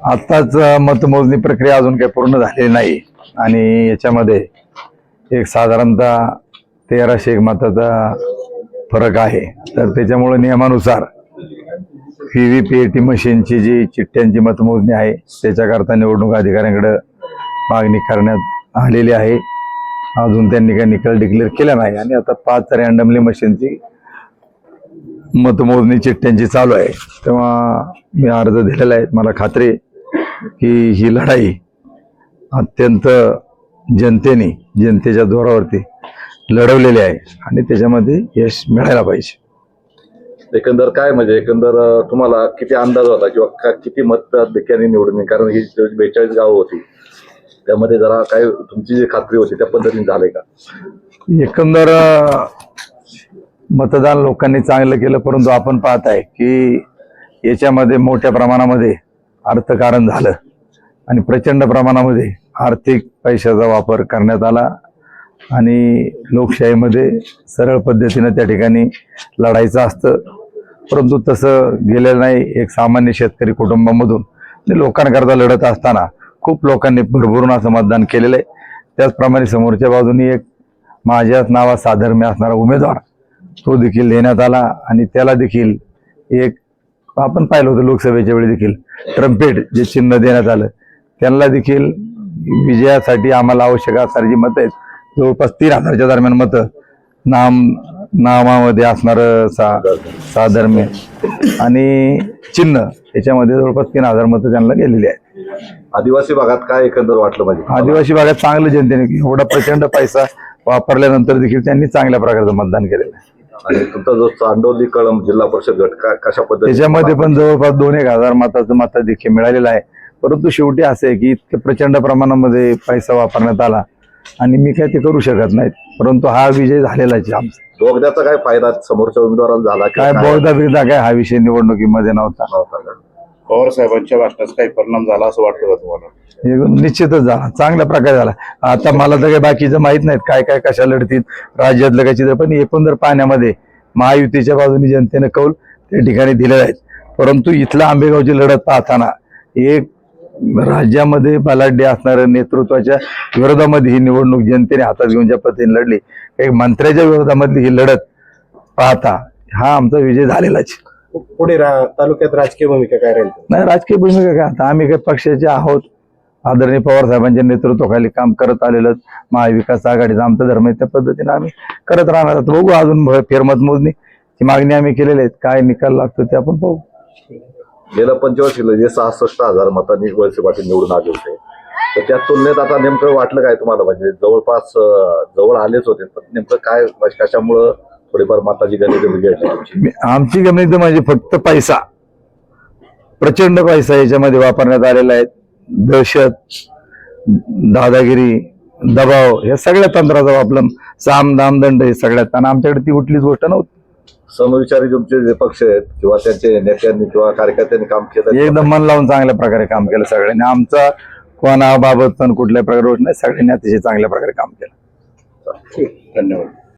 आत्ताच मतमोजणी प्रक्रिया अजून काही पूर्ण झालेली नाही. आणि याच्यामध्ये एक साधारणतः तेराशे एक मताचा फरक आहे. तर त्याच्यामुळे नियमानुसार V V P A T मशीनची जी चिठ्ठ्यांची मतमोजणी आहे त्याच्याकरता निवडणूक अधिकाऱ्यांकडे मागणी करण्यात आलेली आहे. अजून त्यांनी काही निकाल डिक्लेअर केला नाही. आणि आता पाच रँडमली मशीनची मतमोजणी चिठ्ठ्यांची चालू आहे. तेव्हा मी अर्ज दिलेला आहे. मला खात्री की ही लढाई अत्यंत जनतेने जनतेच्या जोरावरती लढवलेली आहे आणि त्याच्यामध्ये यश मिळायला पाहिजे. एकंदर काय म्हणजे एकंदर तुम्हाला किती अंदाज होता किंवा का- किती मत धक्क्याने निवडून? कारण ही बेचाळीस गावं होती त्यामध्ये जरा काय तुमची जी खात्री होती त्या पद्धतीने झालंय का? एकंदर मतदान लोकांनी चांगलं केलं परंतु आपण पाहत आहे की याच्यामध्ये मोठ्या प्रमाणामध्ये अर्थकारण झालं आणि प्रचंड प्रमाणामध्ये आर्थिक पैशाचा वापर करण्यात आला आणि लोकशाहीमध्ये सरळ पद्धतीनं त्या ठिकाणी लढायचं असतं. परंतु तसं गेलेलं नाही. एक सामान्य शेतकरी कुटुंबामधून लोकांकरता लढत असताना खूप लोकांनी भरभरून असं मतदान केलेलं आहे. त्याचप्रमाणे समोरच्या बाजूनी एक माझ्याच नावात साधर्म्य असणारा उमेदवार तो देखील देण्यात आला आणि त्याला देखील एक आपण पाहिलं होतं लोकसभेच्या वेळी देखील ट्रम्पेट जे चिन्ह देण्यात आलं त्यांना देखील विजयासाठी आम्हाला आवश्यक असणारी जी मतं आहेत जवळपास तीन हजारच्या दरम्यान मतं नाम नामामध्ये असणारं सा साधर्म्य आणि चिन्ह याच्यामध्ये जवळपास तीन हजार मतं त्यांना गेलेली आहेत. आदिवासी भागात काय एकंदर वाटलं म्हणजे आदिवासी भागात चांगलं जनतेने एवढा प्रचंड पैसा वापरल्यानंतर देखील त्यांनी चांगल्या प्रकारचं मतदान केलेलं आहे. आणि तुमचा जो चांडोली कळम जिल्हा परिषद गट का कशा पद्धतीने त्याच्यामध्ये पण जवळपास दोन एक हजार मताचं मताधिक्य मिळालेलं आहे. परंतु शेवटी असं आहे की इतके प्रचंड प्रमाणामध्ये पैसा वापरण्यात आला आणि मी काय ते करू शकत नाहीत. परंतु हा विजय झालेलाच आहे आमचा. बोगद्याचा काय फायदा? समोरच्या उमेदवाराला झाला काय बहुधा बिगदा काय हा विषय निवडणुकीमध्ये नव्हता. नव्हता का? पवार साहेबांच्या भाषणाचा काही परिणाम झाला असं वाटतं का तुम्हाला? हे निश्चितच झाला. चांगल्या प्रकारे झाला. आता मला तर काही बाकीचं माहीत नाहीत काय काय कशा लढतील राज्यातलं काय चित्र पण एकूण जर पाहण्यामध्ये महायुतीच्या बाजूने जनतेनं कौल त्या ठिकाणी दिलेले आहेत. परंतु इथला आंबेगावची लढत पाहताना एक राज्यामध्ये बलाढ्य असणाऱ्या नेतृत्वाच्या विरोधामध्ये ही निवडणूक जनतेने हातात घेऊन ज्या पद्धतीने लढली एक मंत्र्याच्या विरोधामधली ही लढत पाहता हा आमचा विजय झालेलाच पुढे रा- तालुक्यात राजकीय भूमिका काय राहील? नाही राजकीय भूमिका काय? आता आम्ही काही पक्षाचे आहोत. आदरणीय पवार साहेबांच्या नेतृत्वाखाली काम करत आलेलं महाविकास आघाडीचा आमचा धर्म आहे त्या पद्धतीने आम्ही करत राहणार आहोत. बघू अजून भ- फेरमत मोजणी ची मागणी आम्ही केलेली आहेत. काय निकाल लागतो ते आपण पाहू. गेल्या पंचवर्षीला जे सहासष्ट हजार मतांनी वळसे पाटील निवडून आले होते तर त्या तुलनेत आता नेमकं वाटलं काय तुम्हाला? म्हणजे जवळपास अं, जवळ आलेच होते पण नेमकं काय म्हणजे कशामुळं थोडीफार मताची गणित मी- आमची गणित म्हणजे फक्त पैसा. प्रचंड पैसा याच्यामध्ये वापरण्यात आलेला आहे. दहशत दादागिरी दबाव या सगळ्या तंत्राचा वापर साम दाम दंड हे सगळ्यात. आणि आमच्याकडे ती कुठलीच गोष्ट नव्हती. समविचारी तुमचे जे पक्ष आहेत किंवा त्यांचे नेत्यांनी किंवा कार्यकर्त्यांनी काम केलं एकदम मन लावून चांगल्या प्रकारे काम केलं सगळ्यांनी. आमचा कोणाबाबत पण कुठल्या प्रकारे गोष्ट नाही सगळ्यांनी अतिशय चांगल्या प्रकारे काम केलं. धन्यवाद.